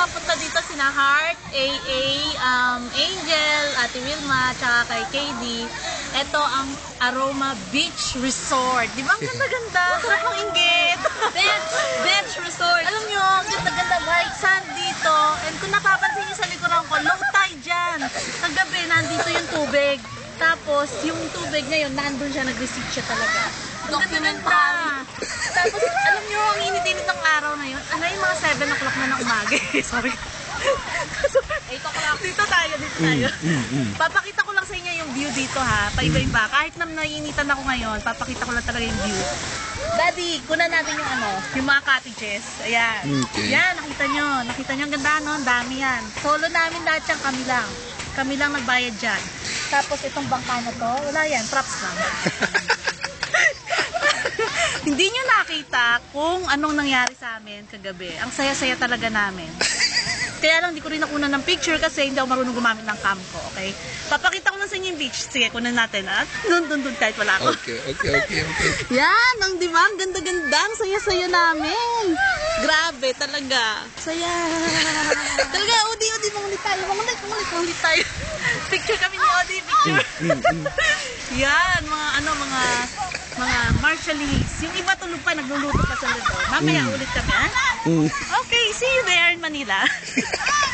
nakapunta dito sina Heart, AA, um, Angel, Ate Wilma, tsaka kay KD. Ito ang Aroma Beach Resort. Di ba ang ganda-ganda? Sarap ng inggit. Bench, bench resort. Alam nyo, ang ganda-ganda white sand dito. And kung napapansin nyo sa likuran ko, low tide dyan. Kagabi, nandito yung tubig. Tapos, yung tubig ngayon, nandun siya, nag-receive siya talaga. Ang ganda-ganda. Tapos, alam nyo, ang init-init ng araw na yun. Ano yung mga 7 o'clock na ng umaga? Sorry. Ito ko lang. dito tayo, dito tayo. Papakita ko lang sa inyo yung view dito ha. Paiba-iba. Kahit na naiinitan ako ngayon, papakita ko lang talaga yung view. Daddy, kunan natin yung ano, yung mga cottages. Ayan. Okay. Yan, nakita nyo. Nakita nyo ang ganda, no? Ang dami yan. Solo namin lahat yan, kami lang. Kami lang nagbayad dyan. Tapos itong bangka na to, wala yan, props lang. Hindi nyo nakita kung anong nangyari sa amin kagabi. Ang saya-saya talaga namin. Kaya lang di ko rin nakuna ng picture kasi hindi ako marunong gumamit ng cam ko, okay? Papakita ko lang sa inyo yung beach. Sige, kunan natin, ha? Doon, doon, doon, kahit wala ako. Okay, okay, okay, okay. Yan, ang di ba? Ang ganda-ganda. Ang saya-saya namin. Grabe, talaga. Saya. talaga, Odi, Odi, mangulit tayo. Mangulit, mangulit, mangulit tayo. picture kami ni Odi, picture. Yan, mga ano, marshallese. Yung iba tulog pa, nagluluto pa sa loob. Mamaya ulit kami, ha? Mm. Okay, see you there in Manila.